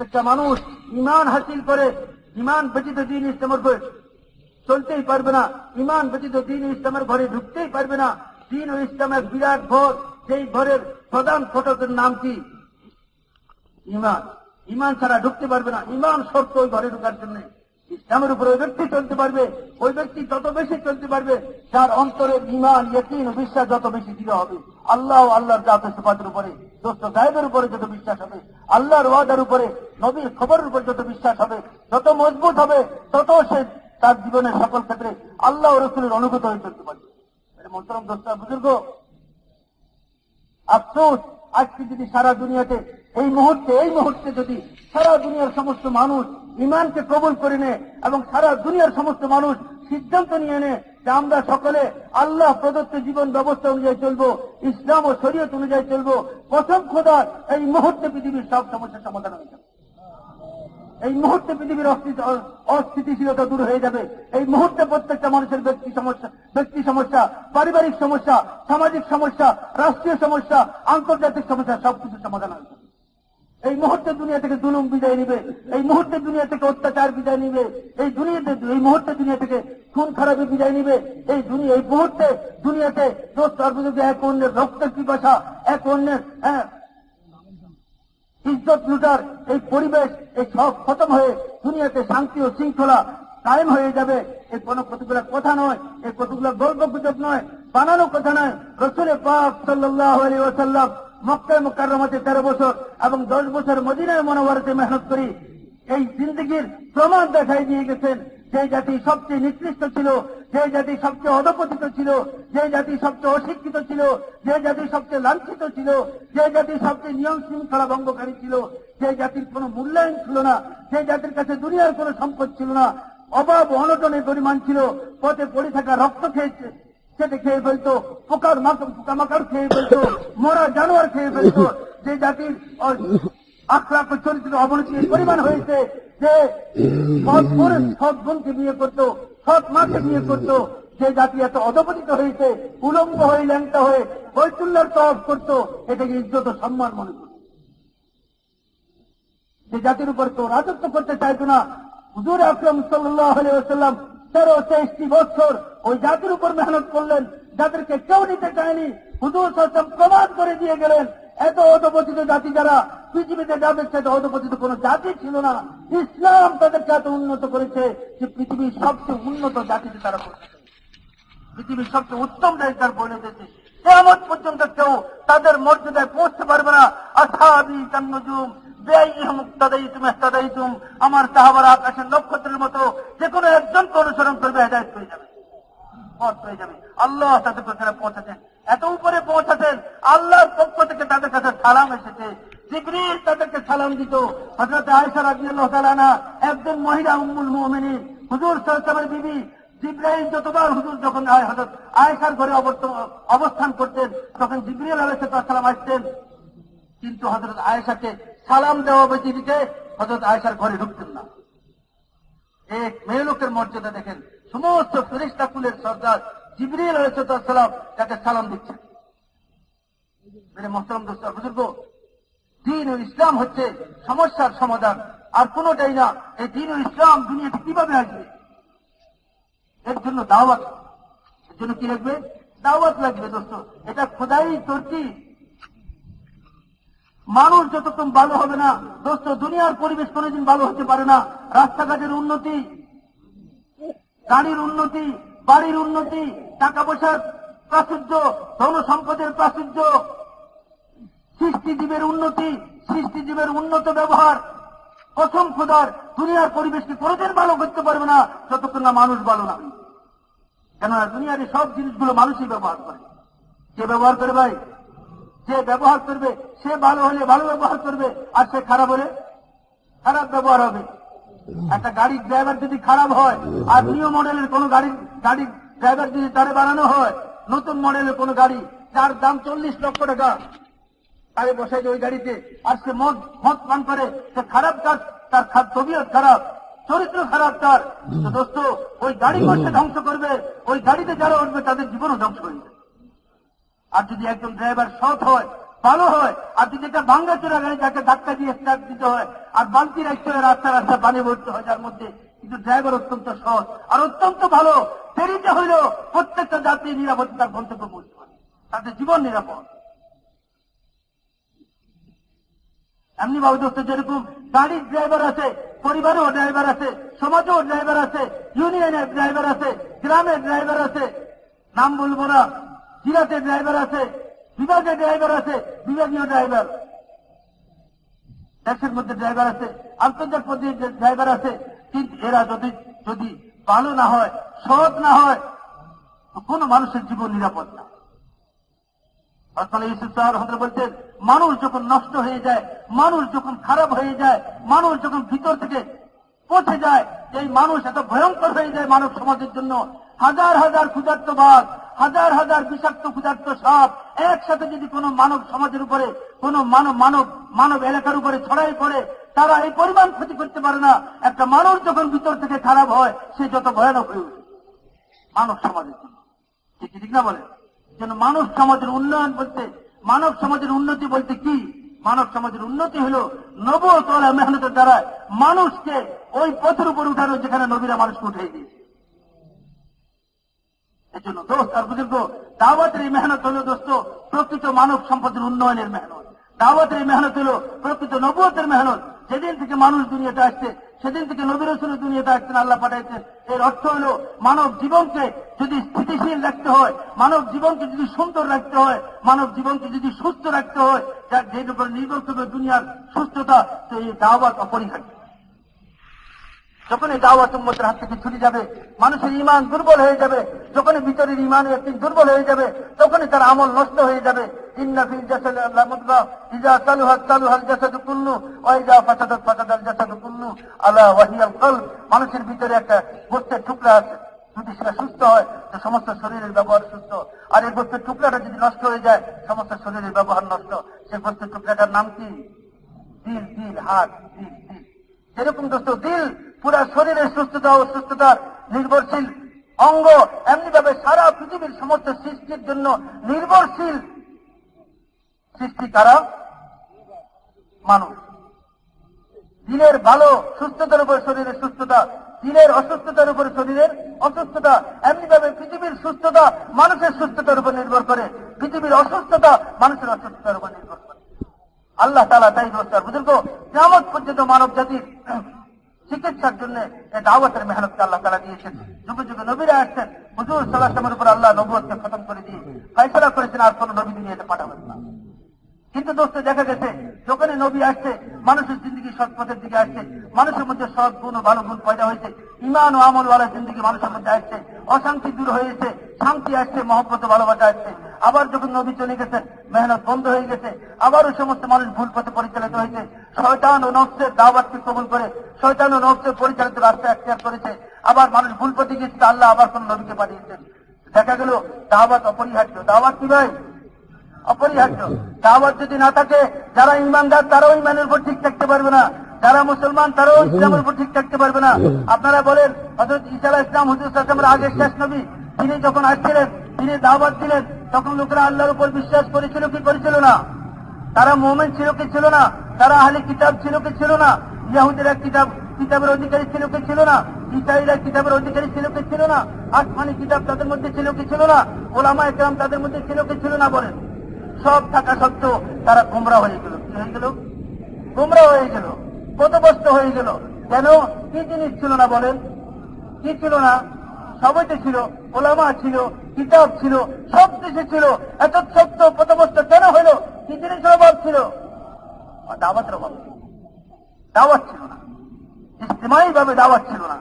প্রত্যেকটা মানুষ ইমান হাসিল করে ইমান ব্যতীত দিন ইসলামের ঘরে চলতেই পারবে না। ইমান ব্যতীত দিন ইসলামের ঘরে ঢুকতেই পারবে না। দিন ও ইসলামের বিরাট ঘর। সেই ঘরের প্রধান ফটকের নাম কি? ইমান ইমান ছাড়া ঢুকতে পারবে না। ইমান শর্ত ওই ঘরে ঢুকার জন্য। ইসলামের উপরে ওই ব্যক্তি চলতে পারবে, ওই ব্যক্তি যত বেশি চলতে পারবে, তার অন্তরে ইমান ইয়কিন বিশ্বাস যত বেশি দৃঢ় হবে। আল্লাহ আল্লাহর জাত সিফাতের উপরে, দোস্ত সাহেবের উপরে যত বিশ্বাস হবে, আল্লাহর ওয়াদার উপরে, নবীর খবরের উপর যত বিশ্বাস হবে, যত মজবুত হবে, তত সে তার জীবনের সকল ক্ষেত্রে আল্লাহ রসুলের অনুগত হয়ে চলতে পারবে। মন্তরম দোস্ত, বুজুর্গ, আফসোস, আজকে যদি সারা দুনিয়াতে, এই মুহূর্তে এই মুহূর্তে যদি সারা দুনিয়ার সমস্ত মানুষ ইমানকে কবুল করে নে এবং সারা দুনিয়ার সমস্ত মানুষ সিদ্ধান্ত নিয়ে নেয় যে আমরা সকলে আল্লাহ প্রদত্ত জীবন ব্যবস্থা অনুযায়ী চলবো, ইসলাম ও শরীয়ত অনুযায়ী চলবো। প্রথম খোদার, এই মুহূর্তে পৃথিবীর সব সমস্যার সমাধান হয়ে যাবে। এই মুহূর্তে পৃথিবীর অস্থিতি- অস্থিতিশীলতা দূর হয়ে যাবে। এই মুহূর্তে প্রত্যেকটা মানুষের ব্যক্তি সমস্যা ব্যক্তি সমস্যা, পারিবারিক সমস্যা, সামাজিক সমস্যা, রাষ্ট্রীয় সমস্যা, আন্তর্জাতিক সমস্যা সবকিছু সমাধান হবে এই মুহূর্তে দুনিয়া থেকে জুলুম বিদায় নিবে, এই মুহূর্তে দুনিয়া থেকে অত্যাচার বিদায় নিবে, এই দুনিয়াতে এই মুহূর্তে দুনিয়া থেকে খুন খারাপি বিদায় নিবে, এই দুনিয়া এই মুহূর্তে দুনিয়াতে দোষ সর্বযোগে এক অন্যের রক্তের পিপাসা, এক অন্যের হ্যাঁ ইজ্জত লুটার এই পরিবেশ, এই সব খতম হয়ে দুনিয়াতে শান্তি ও শৃঙ্খলা কায়েম হয়ে যাবে। এই কোনো কতগুলো কথা নয় এই কতগুলো গল্প গুজব নয়, বানানো কথা নয়। রসুলের পাক সাল্লাহ আলী ওসাল্লাম মক্কায় মোকাররমাতে তেরো বছর এবং দশ বছর মদিনায় মনোবরতে মেহনত করি এই জিন্দগির প্রমাণ দেখাই দিয়ে গেছেন। যে জাতি সবচেয়ে নিকৃষ্ট ছিল, যে জাতি সবচেয়ে অধপতিত ছিল, যে জাতি সবচেয়ে অশিক্ষিত ছিল, যে জাতি সবচেয়ে লাঞ্ছিত ছিল, যে জাতি সবচেয়ে নিয়ম শৃঙ্খলা ভঙ্গকারী ছিল, যে জাতির কোনো মূল্যায়ন ছিল না, যে জাতির কাছে দুনিয়ার কোনো সম্পদ ছিল না, অভাব অনটনের পরিমাণ ছিল, পথে পড়ে থাকা রক্ত খেয়েছে। সেটা খেয়ে ফেলতো, পোকার পোকামাকড় খেয়ে ফেলতো, মরা জানোয়ার খেয়ে ফেলতো। যে জাতির ও চরিত্র অবনতির পরিমাণ হয়েছে, যে সৎ সৎ বোনকে বিয়ে করতো, সৎ মাকে বিয়ে করতো, যে জাতি এত অধপতিত হয়েছে উলঙ্গ হয়ে, ল্যাংটা হয়ে বৈতুল্যার তফ করতো, এটাকে ইজ্জত সম্মান মনে করত। যে জাতির উপর কেউ রাজত্ব করতে চাইতো না, হুজুর আকরম সাল্লাহ সাল্লাম তেরো তেইশটি বছর ওই জাতির উপর মেহনত করলেন যাদেরকে কেউ নিতে চায়নি। হুজুর সাল্লাম প্রমাণ করে দিয়ে গেলেন, এত অধপতিত জাতি যারা পৃথিবীতে যাদের সাথে অধপতিত কোন জাতি ছিল না, ইসলাম তাদেরকে এত উন্নত করেছে যে পৃথিবীর সবচেয়ে উন্নত জাতিতে তারা করছে পৃথিবীর সবচেয়ে উত্তম জায়গার পরিণত হয়েছে। কেমন পর্যন্ত কেউ তাদের মর্যাদায় পৌঁছতে পারবে না। আসাবি কান্নজুম বেআইতুম আমার সাহাবার আকাশের নক্ষত্রের মতো যে কোনো একজনকে অনুসরণ করবে হেদায়ত হয়ে যাবে পথ হয়ে যাবে। আল্লাহ তাদের কাছে পৌঁছাতেন এত উপরে পৌঁছাতেন আল্লাহর পক্ষ থেকে তাদের কাছে সালাম এসেছে। জিবরিল তাদেরকে সালাম দিত। হজরত আয়সা রাজি আল্লাহ তালানা একজন মহিলা উম্মুল মোমিনী হুজুর সালামের বিবি জিব্রাহিম যতবার হুজুর যখন হজরত আয়েশার ঘরে অবস্থান করতেন, তখন জিব্রিল আলাইসালাম আসতেন। কিন্তু হজরত আয়েশাকে সালাম দেওয়া ব্যক্তিটিকে হজরত আয়েশার ঘরে ঢুকতেন না। এক মেয়ে লোকের মর্যাদা দেখেন। সমস্ত ফেরিস্তা কুলের সর্দার জিবরিল আলাইসালাম তাকে সালাম দিচ্ছেন। মেরে মোহতরম দিন ও ইসলাম হচ্ছে সমস্যার সমাধান, আর কোনোটাই না, এই দিন ও ইসলাম দুনিয়াতে কীভাবে আসবে? এর জন্য দাওয়াত। এর জন্য কি লাগবে? দাওয়াত লাগবে দোস্ত। এটা খোদাই তর্কি মানুষ যতক্ষণ ভালো হবে না, দোস্ত, দুনিয়ার পরিবেশ কোনোদিন ভালো হতে পারে না। রাস্তাঘাটের উন্নতি গাড়ির উন্নতি, বাড়ির উন্নতি, টাকা পয়সার প্রাচুর্য, ধন সম্পদের প্রাচুর্য, সৃষ্টিজীবের উন্নতি, সৃষ্টিজীবের উন্নত ব্যবহার প্রথম খোদার দুনিয়ার পরিবেশকে কোনোদিন ভালো করতে পারবে না, যতক্ষণ না মানুষ ভালো না। কেননা দুনিয়ার সব জিনিসগুলো মানুষই ব্যবহার করে। কে ব্যবহার করে ভাই? যে ব্যবহার করবে, সে ভালো হলে ভালো ব্যবহার করবে, আর সে খারাপ হলে খারাপ ব্যবহার হবে। একটা গাড়ির ড্রাইভার যদি খারাপ হয়, আর নিউ মডেলের কোন গাড়ির গাড়ির ড্রাইভার যদি তারে বানানো হয়, নতুন মডেলের কোন গাড়ি, যার দাম চল্লিশ লক্ষ টাকা, তারে বসাই ওই গাড়িতে, আর সে মদ মদ পান করে, সে খারাপ কাজ, তার তবিয়ত খারাপ, চরিত্র খারাপ তার। দোস্ত, ওই গাড়ি সে ধ্বংস করবে, ওই গাড়িতে যারা উঠবে, তাদের জীবনও ধ্বংস যাবে। আর যদি একজন ড্রাইভার সৎ হয় ভালো হয়। আর যদি একটা ভাঙ্গা চোরা গাড়ি তাকে ধাক্কা দিয়ে স্টার্ট দিতে হয়, আর বালতি রাখতে রাস্তা রাস্তা পানি ভরতে হয়, যার মধ্যে কিন্তু ড্রাইভার অত্যন্ত সহজ আর অত্যন্ত ভালো। দেরিতে হইল প্রত্যেকটা যাত্রী নিরাপত্তার গন্তব্য পৌঁছতে পারে। তাদের জীবন নিরাপদ। এমনি ভাবে দোস্ত, যেরকম গাড়ির ড্রাইভার আছে, পরিবারেও ড্রাইভার আছে, সমাজেও ড্রাইভার আছে ইউনিয়নের ড্রাইভার আছে, গ্রামের ড্রাইভার আছে, নাম বলব না, জেলাতে ড্রাইভার আছে বিভাগের ড্রাইভার আছে, বিভাগীয় ড্রাইভার। দেশের মধ্যে ড্রাইভার আছে, আন্তর্জাতিক পর্যায়ে ড্রাইভার আছে, কিন্তু এরা যদি যদি ভালো না হয়, সৎ না হয়, তো কোনো মানুষের জীবন নিরাপদ না। বলছেন, মানুষ যখন নষ্ট হয়ে যায়, মানুষ যখন খারাপ হয়ে যায়, মানুষ যখন ভিতর থেকে পচে যায়, এই মানুষ এত ভয়ঙ্কর হয়ে যায় মানব সমাজের জন্য, হাজার হাজার ক্ষুধার্ত হাজার হাজার বিষাক্ত ক্ষুধার্ত সাপ একসাথে যদি কোনো মানব সমাজের উপরে, কোনো মানব মানব মানব এলাকার উপরে ছড়াই পড়ে, তারা এই পরিমাণ ক্ষতি করতে পারে না। একটা মানুষ যখন ভিতর থেকে খারাপ হয়, সে যত ভয়ানক হয়ে ওঠে মানব সমাজের জন্য। ঠিক ঠিক না বলে? যেন মানব সমাজের উন্নয়ন বলতে, মানব সমাজের উন্নতি বলতে কি? মানব সমাজের উন্নতি হল নব তোলা মেহনতের দ্বারা মানুষকে ওই পথের উপর উঠানো যেখানে নবীরা মানুষকে উঠে দিয়েছে। এর দোস্ত আর বুজুর্গ, দাওয়াতের এই মেহনত হলো দোস্ত প্রকৃত মানব সম্পদের উন্নয়নের মেহনত। দাওয়াতের এই মেহনত হলো প্রকৃত নবুয়তের মেহনত। যেদিন থেকে মানুষ দুনিয়াতে আসছে, সেদিন থেকে নবী রসুল দুনিয়াতে আসছেন, আল্লাহ পাঠাইছেন। এর অর্থ হলো মানব জীবনকে যদি স্থিতিশীল রাখতে হয়, মানব জীবনকে যদি সুন্দর রাখতে হয়, মানব জীবনকে যদি সুস্থ রাখতে হয়, যার যেটার উপর নির্ভর করবে দুনিয়ার সুস্থতা, তো এই দাওয়াত অপরিহার্য। যখন এই দাওয়াত উম্মতের হাত থেকে ছুটে যাবে, মানুষের ইমান দুর্বল হয়ে যাবে যখন ভিতরের ইমান একদিন দুর্বল হয়ে যাবে, তখনই তার আমল নষ্ট হয়ে যাবে। মানুষের ভিতরে একটা গোস্তের টুকরা আছে, যদি সেটা সুস্থ হয়, তো সমস্ত শরীরের ব্যবহার সুস্থ। আর এই গোস্তের টুকরাটা যদি নষ্ট হয়ে যায়, সমস্ত শরীরের ব্যবহার নষ্ট। সেই গোস্তের টুকরাটার নাম কি? দিল দিল, হাত, দিল দিল। যেরকম দোস্ত, দিল পুরা শরীরের সুস্থতা ও সুস্থতার নির্ভরশীল অঙ্গ এমনি ভাবে সারা পৃথিবীর সমস্ত সৃষ্টির জন্য নির্ভরশীল। সৃষ্টি কারা? মানুষ। দিলের ভালো সুস্থতার উপর শরীরের সুস্থতা দিলের অসুস্থতার উপর শরীরের অসুস্থতা এমনি ভাবে পৃথিবীর সুস্থতা মানুষের সুস্থতার উপর নির্ভর করে। পৃথিবীর অসুস্থতা মানুষের অসুস্থতার উপর নির্ভর করে। আল্লাহ তালা তাই রোজগার বুজুর্গ কেমন পর্যন্ত মানব জাতির চিকিৎসার জন্য দাওয়াতের মেহনতকে আল্লাহ তালা দিয়েছেন। যুগে যুগে নবীরা আসছেন। হুজুর সাল্লাহামের উপর আল্লাহ নবুয়কে খতম করে দিয়ে ফয়সলা করেছেন, আর কোন নবী দুনিয়াতে পাঠাবেন না। কিন্তু দোস্ত দেখা গেছে, যখনই নবী আসছে, মানুষের জিন্দগি সৎ পথের দিকে আসছে, মানুষের মধ্যে সৎ গুণ ও ভালো গুণ পয়দা হয়েছে ইমান ও আমলওয়ালা জিন্দগি মানুষের মধ্যে আসছে, অশান্তি দূর হয়েছে শান্তি আসছে, মহব্বত ভালোবাসা আসছে। আবার যখন নবী চলে গেছেন মেহনত বন্ধ হয়ে গেছে, আবার ওই সমস্ত মানুষ ভুল পথে পরিচালিত হয়েছে, শয়তান ও নফসের দাওয়াতকে কবুল করে, শয়তান ও নফসের পরিচালিত রাস্তা এখতিয়ার করেছে, আবার মানুষ ভুল পথে গিয়েছে, আল্লাহ আবার কোন নবীকে পাঠিয়েছেন। দেখা গেল দাওয়াত অপরিহার্য। দাওয়াত কি ভাই? অপরিহার্য। দাওয়াত যদি না থাকে, যারা ইমানদার, তারাও ইমানের উপর ঠিক থাকতে পারবে না। যারা মুসলমান, তারাও ইসলামের উপর ঠিক থাকতে পারবে না। আপনারা বলেন হজরত ইসালা ইসলাম হুজুর সাল্লামের আগে শেষ নবী, তিনি যখন আসছিলেন, তিনি দাওয়াত দিলেন, তখন লোকেরা আল্লাহর উপর বিশ্বাস করেছিল কি করেছিল না? তারা মোমেন ছিল কি ছিল না? তারা আহলে কিতাব ছিল কি ছিল না? ইয়াহুদেরা কিতাব, কিতাবের অধিকারী ছিল কি ছিল না? ইসাইরা কিতাবের অধিকারী ছিল কি ছিল না? আসমানি কিতাব তাদের মধ্যে ছিল কি ছিল না? ওলামা একরাম তাদের মধ্যে ছিল কি ছিল না বলেন। সব থাকা সত্ত্বেও তারা গুমরা হয়ে গেল। কি হয়ে গেল? গুমরা হয়ে গেল। পদবস্ত হয়ে গেল। কেন? কি জিনিস ছিল না বলেন? কি ছিল না? সবাইতে ছিল, ওলামা ছিল, কিতাব ছিল, সব কিছু ছিল। এত সত্য পদবস্ত কেন হলো? কি জিনিসের অভাব ছিল? দাওয়াতের অভাব। দাওয়াত ছিল না। ইস্তেমাই ভাবে দাওয়াত ছিল না।